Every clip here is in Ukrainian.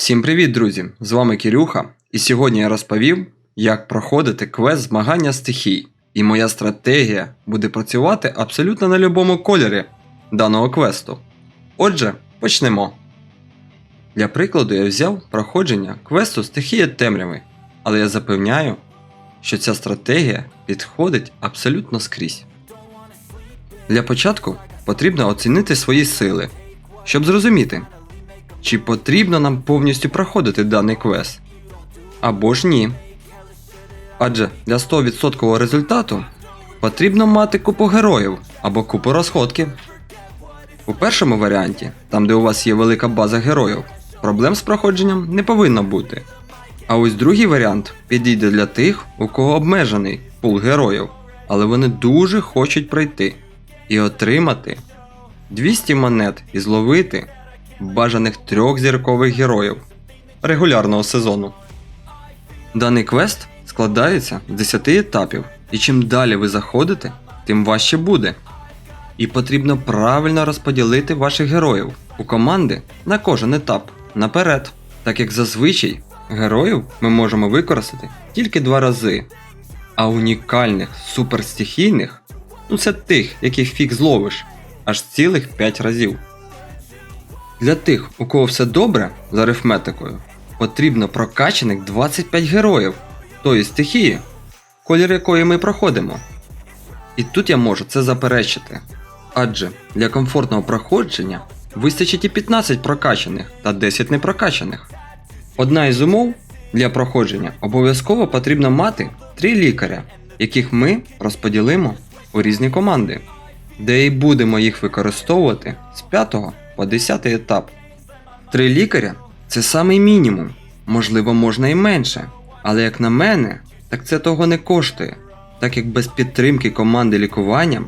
Всім привіт, друзі! З вами Кирюха, і сьогодні я розповів, як проходити квест змагання стихій. І моя стратегія буде працювати абсолютно на будь-якому кольорі даного квесту. Отже, почнемо. Для прикладу я взяв проходження квесту стихія темряви, але я запевняю, що ця стратегія підходить абсолютно скрізь. Для початку потрібно оцінити свої сили, щоб зрозуміти, чи потрібно нам повністю проходити даний квест? Або ж ні. Адже для 100% результату потрібно мати купу героїв або купу розходків. У першому варіанті, там де у вас є велика база героїв, проблем з проходженням не повинно бути. А ось другий варіант підійде для тих, у кого обмежений пул героїв, але вони дуже хочуть пройти і отримати 200 монет і зловити бажаних трьох зіркових героїв регулярного сезону. Даний квест складається з 10 етапів, і чим далі ви заходите, тим важче буде. І потрібно правильно розподілити ваших героїв у команди на кожен етап наперед, так як зазвичай героїв ми можемо використати тільки два рази, а унікальних суперстихійних ну це тих, яких фіг зловиш, аж цілих 5 разів. Для тих, у кого все добре з арифметикою, потрібно прокачаних 25 героїв, тої стихії, колір якої ми проходимо. І тут я можу це заперечити. Адже для комфортного проходження вистачить і 15 прокачаних та 10 непрокачаних. Одна із умов для проходження обов'язково потрібно мати 3 лікаря, яких ми розподілимо у різні команди, де і будемо їх використовувати з 5 по 10 етап. Три лікаря це самий мінімум, можливо, можна і менше. Але як на мене, так це того не коштує, так як без підтримки команди лікуванням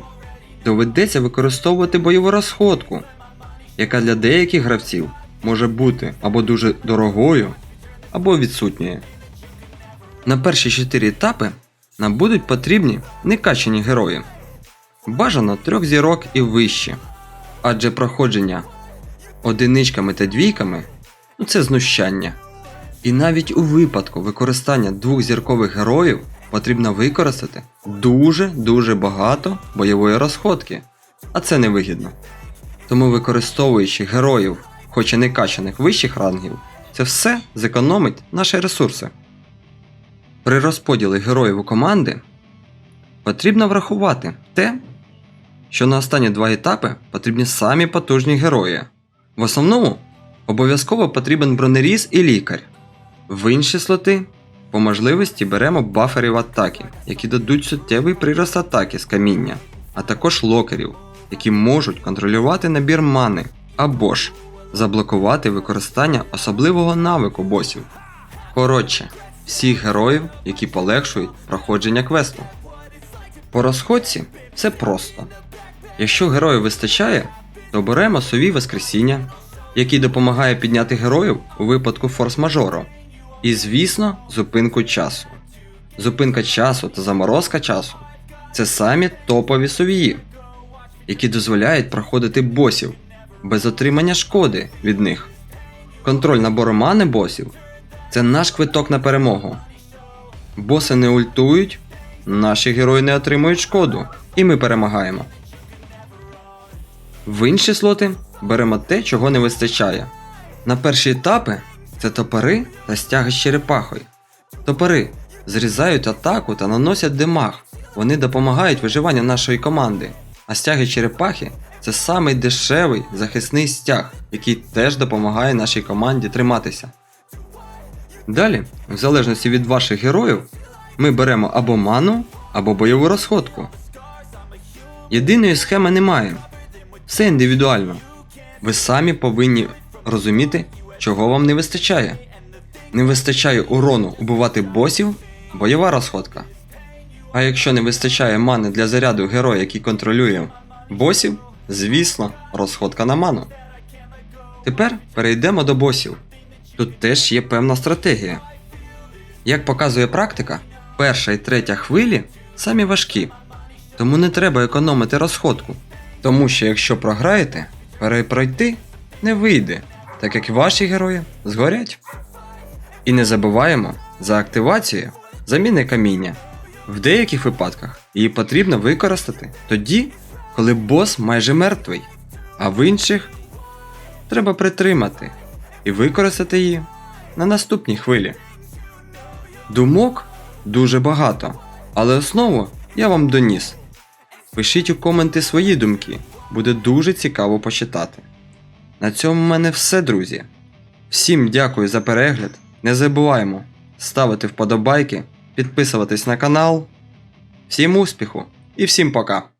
доведеться використовувати бойову розходку, яка для деяких гравців може бути або дуже дорогою, або відсутньою. На перші 4 етапи нам будуть потрібні некачані герої. Бажано трьох зірок і вище, адже проходження одиничками та двійками ну це знущання. І навіть у випадку використання двох зіркових героїв потрібно використати дуже-дуже багато бойової розходки, а це невигідно. Тому використовуючи героїв, хоч і не качаних вищих рангів, це все зекономить наші ресурси. При розподілі героїв у команди потрібно врахувати те, що на останні два етапи потрібні самі потужні герої. В основному обов'язково потрібен бронеріз і лікар. В інші слоти по можливості беремо баферів атаки, які дадуть суттєвий прирост атаки з каміння, а також локерів, які можуть контролювати набір мани або ж заблокувати використання особливого навику босів. Коротше, всіх героїв, які полегшують проходження квесту. По розходці все просто. Якщо героїв вистачає, то беремо сові Воскресіння, який допомагає підняти героїв у випадку форс-мажору. І, звісно, зупинку часу. Зупинка часу та заморозка часу це самі топові совії, які дозволяють проходити босів без отримання шкоди від них. Контроль набору мани босів це наш квиток на перемогу. Боси не ультують, наші герої не отримують шкоду, і ми перемагаємо. В інші слоти беремо те, чого не вистачає. На перші етапи це топори та стяги з черепахою. Топори зрізають атаку та наносять демаг. Вони допомагають виживанню нашої команди. А стяги черепахи це самий дешевий захисний стяг, який теж допомагає нашій команді триматися. Далі, в залежності від ваших героїв, ми беремо або ману, або бойову розходку. Єдиної схеми немає. Все індивідуально. Ви самі повинні розуміти, чого вам не вистачає. Не вистачає урону убивати босів, бойова розходка. А якщо не вистачає мани для заряду героя, який контролює босів, звісно, розходка на ману. Тепер перейдемо до босів. Тут теж є певна стратегія. Як показує практика, перша і третя хвилі самі важкі, тому не треба економити розходку. Тому що якщо програєте, перепройти не вийде, так як ваші герої згорять. І не забуваємо за активацію заміни каміння. В деяких випадках її потрібно використати тоді, коли бос майже мертвий, а в інших треба притримати і використати її на наступній хвилі. Думок дуже багато, але основу я вам доніс. Пишіть у коменти свої думки, буде дуже цікаво почитати. На цьому в мене все, друзі. Всім дякую за перегляд. Не забуваємо ставити вподобайки, підписуватись на канал. Всім успіху і всім пока!